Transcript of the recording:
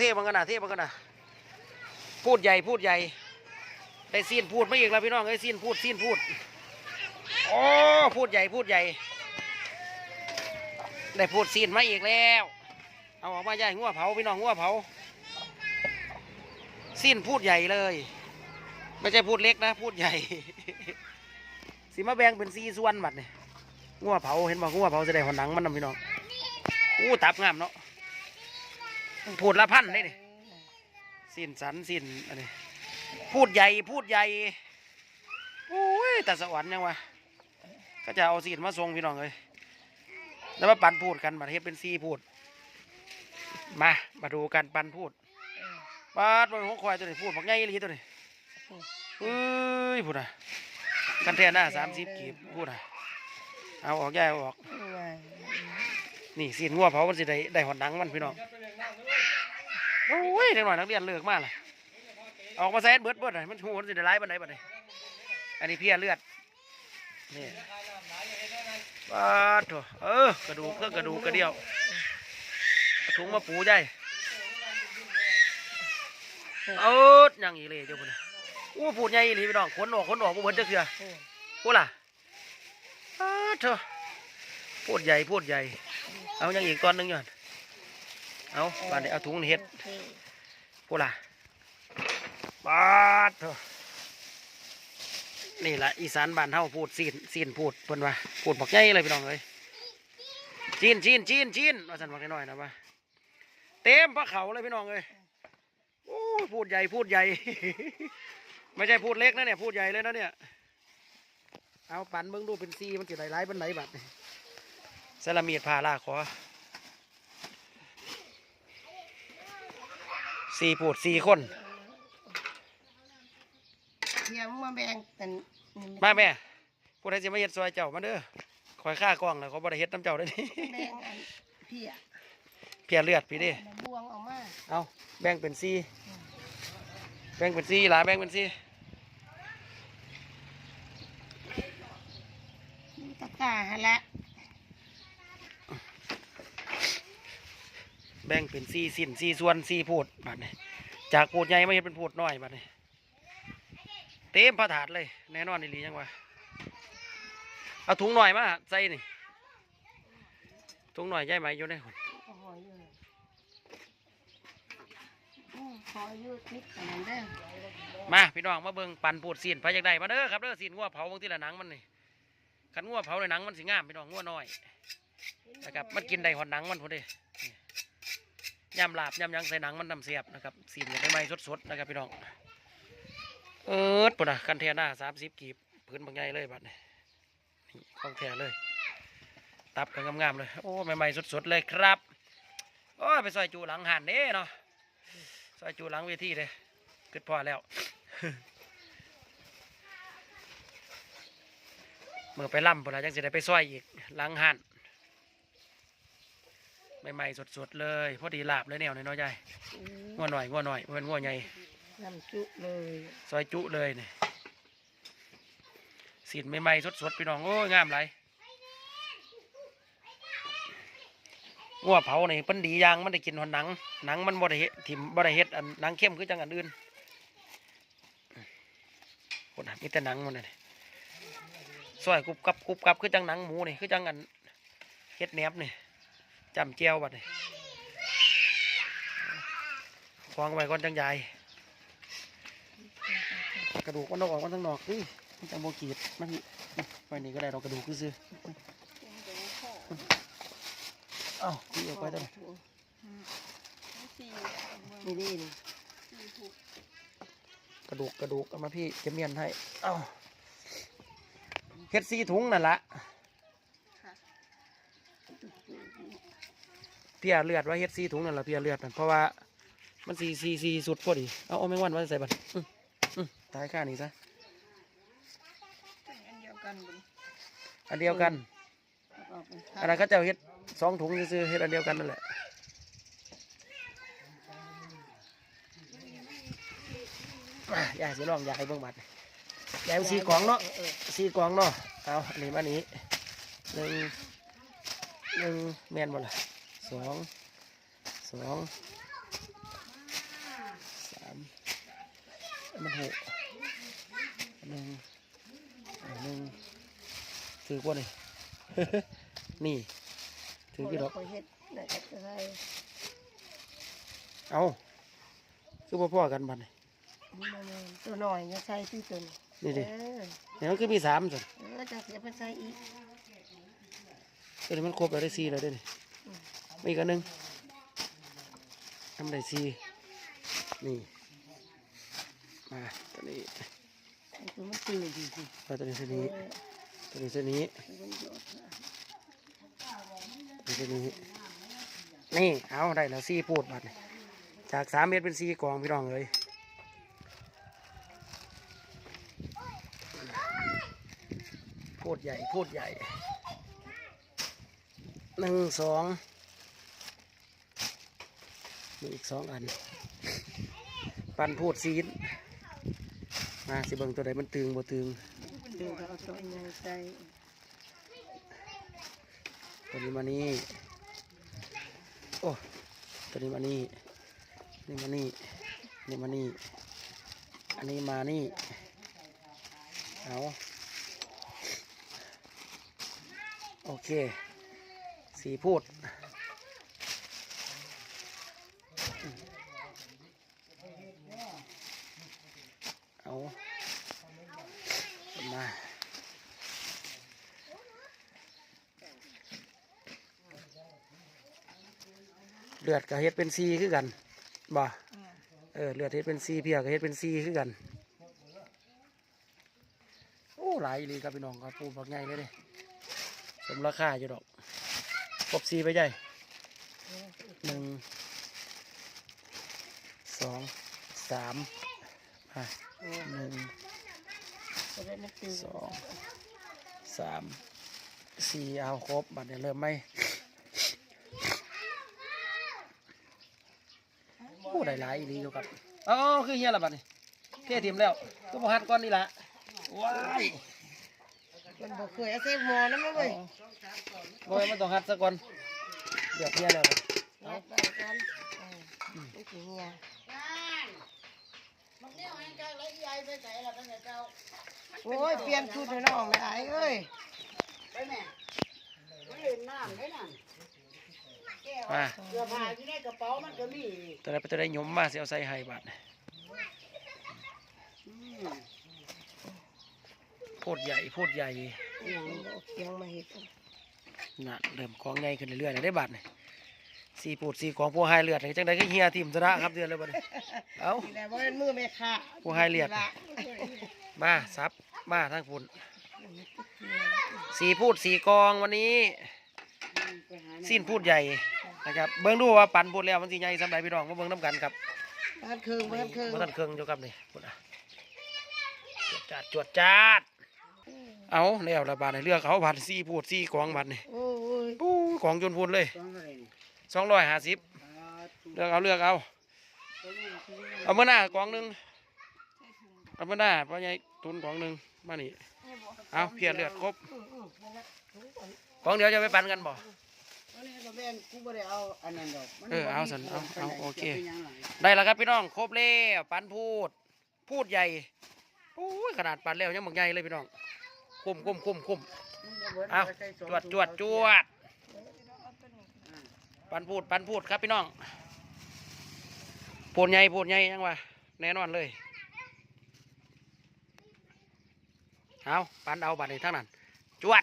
เท่บังกันนะเท่บังกันนะพูดใหญ่พูดใหญ่ได้ซีนพูดไม่อีกแล้วพี่น้องไอ้ยซีนพูดซีนพูดโอ้พูดใหญ่พูดใหญ่ ได้พูดซีนไมาอีกแล้ว เอาออกมาใหญ่งัวเผาพี่น้องงัวเผาซีนพูดใหญ่เลย ไม่ใช่พูดเล็กนะ พูดใหญ่สิมาแบงเป็นซีส่วนบัดเนี่ยงัวเผาเห็นบอกงัวเผาจะได้หัวหนังมันนำพี่น้องอู้ตับงามเนาะ พูดละพันได้นี่สิ้นสันสิ้นอันนี้พูดใหญ่พูดใหญ่โอ้ยแต่สวรรค์ยังวะก็จะเอาซีนมาส่งพี่น้องเลยแล้วมาปันพูดกันมาเฮ็ดเป็นซีพูด มามาดูกันปันพูดปาดบนหัวควายตัวนี้พูดบอกไงลีตัวนี้เอ้ยพูดอะกันแทนหน้าสามสิบกีบพูดอะเอาออกแย่เอาออก นี่สีนงัวเผามันสิได้ได้หอดหนังมันพี่น้อง โอ้ยเด็กหน่อยนักเรียนเลือกมากเลยออกมาแซนเบิดเบิดหน่อยมันหูมันสิได้ร้ายบันไดบันไดอันนี้เพี้ยเลือดนี่ปาดโถเออกระดูกเพื่อกระดูกกระเดี่ยวถุงมาปูใจเออยังอีเลยเจ้าพุ่นอู้พูดใหญ่อีหลีพี่น้องขนออกขนออกบ่เบิดจักเทื่อพูดล่ะปาดโถพูดใหญ่พูดใหญ่ เอายังอีกก้อนหนึงย้อน เอาบานนี้เอาถุงนี่เฮ็ดพูดล่ะปาดโถนี่แหละอีสานบ้านเฮาพูดซีนซีนพูดเพิ่นว่าพูดบอกใหญ่เลยพี่น้องเอ้ยจีนจีนจีนจีนว่าสั่นบอกน้อยๆนะว่าเต็มพระเขาเลยพี่น้องเอ้ยโอ้ยพูดใหญ่พูดใหญ่ ไม่ใช่พูดเล็กนะเนี่ยพูดใหญ่เลยนะเนี่ยเอาปันเบิ่งดูเป็นซีมันจะได้ร้ายบันไหนบัดนี่สลามีดพาลากขอ สี่พูดสี่คน เดี๋ยวมึงมาแบ่งกันนี่มาแม่ผู้ใดจะมาเฮ็ดซอยเจ้ามาเด้อคอยค่ากล้องแล้วเขาบ่ได้เฮ็ดน้ำเจ้าได้อนี่ แบ่งอันเพียเพียเลือดพี่เดิมาบวงออกมาเอาแบ่งเป็นสี่แบ่งเป็นสี่หลาแบ่งเป็นสี่ตะกร้าหนละ แบ่งเป็นสี่สิ้นสี่ส่วนสี่พูดบัดนี้จากพูดใหญ่มาเฮ็ดเป็นพูดน้อยบัดนี้เต็มพระถาดเลย แน่นอนอีหลียังวะเอาถุงหน่อยมาใส่นี่ถุงหน่อยใหญ่ไหมอยู่ในหุ่นก็หอยอยู่เลยอืมหอยอยู่ติดกันนั่นเด้อมาพี่น้องมาเบิ่งปั่นพูดซีนไปจากใดมาเด้อครับเด้อซีนงัวเผาบางทีละหนังมันนี่ขันงัวเผาในหนังมันสิงามพี่น้องงัวน้อยนะครับมันกินได้หอดหนังมันพอดีนี่ ยำลาบยำยังใส่หนังมันน้ำเสียบนะครับซีนอย่ใหม่ๆสดๆนะครับพี่น้องเออปุ่นอะกันเทียหน้าสามสิบกีบพื้นบางใหญ่เลยบัดนี้นี่ของแท้เลย ตับกันงามๆเลย โอ้ใหม่ๆสดๆเลยครับโอ้ไปซอยจูหลังหันเด้เนาะซอยจูหลังเวทีเลยเกิดพอแล้วเมื่อไปล่ำพุ่นละจังสิได้ไปซอยอีกหลังหัน ใหม่ๆสดๆเลย พอดีลาบเลยแนวน้อยๆใหญ่งัวหน่อยงัวหน่อยเว้นงัวใหญ่น้ำจุเลยซอยจุเลยนี่สีนใหม่ๆสดๆพี่น้องโอ้ยงามไรงัวเผานี่เป็นดีอย่างมันได้กินหอนหนังหนังมันบ่ได้เฮ็ดถิ่มบ่ได้เฮ็ดอันหนังเข้มคือจังอันอื่นคนน่ะมีแต่หนังมันนี่ซอยกรุบกรับกรุบกรับคือจังหนังหมูนี่คือจังอันเฮ็ดแหนบนี่ จำเจียวบัดนี่ควางไว้ก่อนจังใหญ่กระดูกมันต้องออกมันทั้งนอกนี่มันจังโบกรีดมันไปนี่ก็ได้เรากระดูกคือซื้อเอ้าพี่ออกไปได้ไหมนี่ดีนี่กระดูกกระดูกเอามาพี่จะเมียนให้ เอ้าเฮ็ดซีถุงนั่นละ พียเลือดไว้เฮ็ดซีถุงนั่นละเพียเลือดนั่นเพราะว่ามันซีซีซีสุดพอดีเอาเอาแมงวันไว้ใส่บัตรอื้ออื้อตายข้านี่ซะอันเดียวกันบุญอันเดียวกันเอาออกเป็นอันนั้นเขาเจ้าเฮ็ดสองถุงซื้อๆเฮ็ดอันเดียวกันนั่นแหละอะยายสิลองยายให้เบิ่งบัตรยายเอาสีกล่องเนาะเออสีกล่องเนาะเอาอันนี้มานี้หนึ่งหนึ่งแม่นบ่ล่ะ สองสองมันหกหนึ่งอันหนึ่งถือกว่านี่นี่ถือกี่ดอกคอยเฮ็ดน่ะก็จะให้เอาคือพ่อๆกันบัดนี่นี่มาแม่นตัวหน่อยจะใส่ที่ตัวนี้นี่ดิเออเดี๋ยวมันคือมีสามสิเออจะเสียไปใส่อีกตัวนี้มันครบแล้วได้สี่แล้วเด้นี่มี อีกอันหนึ่งทำได้สี่นี่มาตัวนี้ไอ้ตัวมันตื่นดีสิมาตัวนี้ตัวเอนี้อตัวนี้ตัวนี้มันหยดน่ะตัวนี้นี่เอาได้แล้วสี่พูดบัดนี่จากสามเมตรเป็นสี่กองพี่น้องเลยพูดใหญ่พูดใหญ่หนึ่งสอง มีอีกสองอัน ปันพูดซีนมาสิเบิ่งตัวใดมันตึงบ่ตึงเดี๋ยวเอาตัวใหญ่ใส่ตัวนี้มานี่โอ้ตัวนี้มานี่นี่มานี่นี่มานี่อันนี้มานี่เอาโอเคสีพูดเอา มาเลือดกับเฮ็ดเป็นซีคือกันบ่เออเลือดเฮ็ดเป็นซีเพียกับเฮ็ดเป็นซีคือกันโอ้หลายอีหลีครับพี่น้องครับปูบักใหญ่เลยเด้สมราคาอยู่ดอกครบซีไปใหญ่หนึ่งสองสามหนึ่ง สองสามสี่เอาครบบัดเนี่ยเริ่มไหมโอ้ได้หลายอีหลีอยู่ครับอ๋อคือเฮียละบัดนี่เททีมแล้วก็บ่ฮัดก้อนนี่ละว้ายมันบอกเคยเอาใส่หม้อนะมั้งเว้ยบ่ให้มันต้องฮัดซะก่อนเดือดเฮียแล้วเอาไปกันเออนี่คือเฮีย โอ้ยเปลี่ยนชุดให้น้องไม่ไอ้เอ้ยมาเสื้อผ้าอยู่ในกระเป๋ามันก็มีตัวใดไปตัวใดหยมมาสิเอาใส่ให้บัดนี่โพดใหญ่โพดใหญ่ยังเอาเคียงมาเห็ด น่ะเริ่มของใหญ่ขึ้นเรื่อยๆแล้วได้บัดนี่ สีปูดสีของผู้ให้เลือดจังไดก็เฮียทีมชนะครับเดือนเลยบัดนี้เอ้า นี่แหละว่าเป็นมือแม่ค่ะผู้ให้เลียดละมาซับมาทั้งพุ่นสีพูดสีกองวันนี้ สิ้นพูดใหญ่นะครับเบิ้งดูว่าปันพูดแล้วมันสีใหญ่สำหรับพี่น้องมาเบิ้งน้ำกันครับบ้านเคืองบ้านเคืองมาตันเครื่องอยู่ครับนี่พุ่นอะจวดจัดจวดจัดเอาแล้วระบาดในเลือกเขาบาทสีพูดสีกองบาทนี่โอ้ยปู้ของจนพูนเลย ต้องอะไรนี่ สองร้อยห้าสิบอ่าถูกเลือกเอาเลือกเอา เอาเมื่อหน้ากองหนึ่งเอาเมื่อหน้าพ่อใหญ่ทุนกองหนึ่งมานี่เอาเพียรเลือดครบของเดี๋ยวจะไปปั่นกันบ่อันนี้ก็แม่นกูบ่ได้เอาอันนั้นดอกมันเออเอาสันเอาเอาโอเคจะป็นหยังหลังได้แล้วครับพี่น้องครบแล้วปันพูด พูดใหญ่โอ้ยขนาดปันแล้วยังบักใหญ่เลยพี่น้องคุ้มคุ้มคุ้มคุ้มมึงก็บิดเอาไปใส่สองจวดจวดจวด ปันพูดปันพูดครับพี่น้องพูดใหญ่พูดใหญ่ยังวะแน่นอนเลยเอาปันเอาบัตรในทั้งนั้นจวด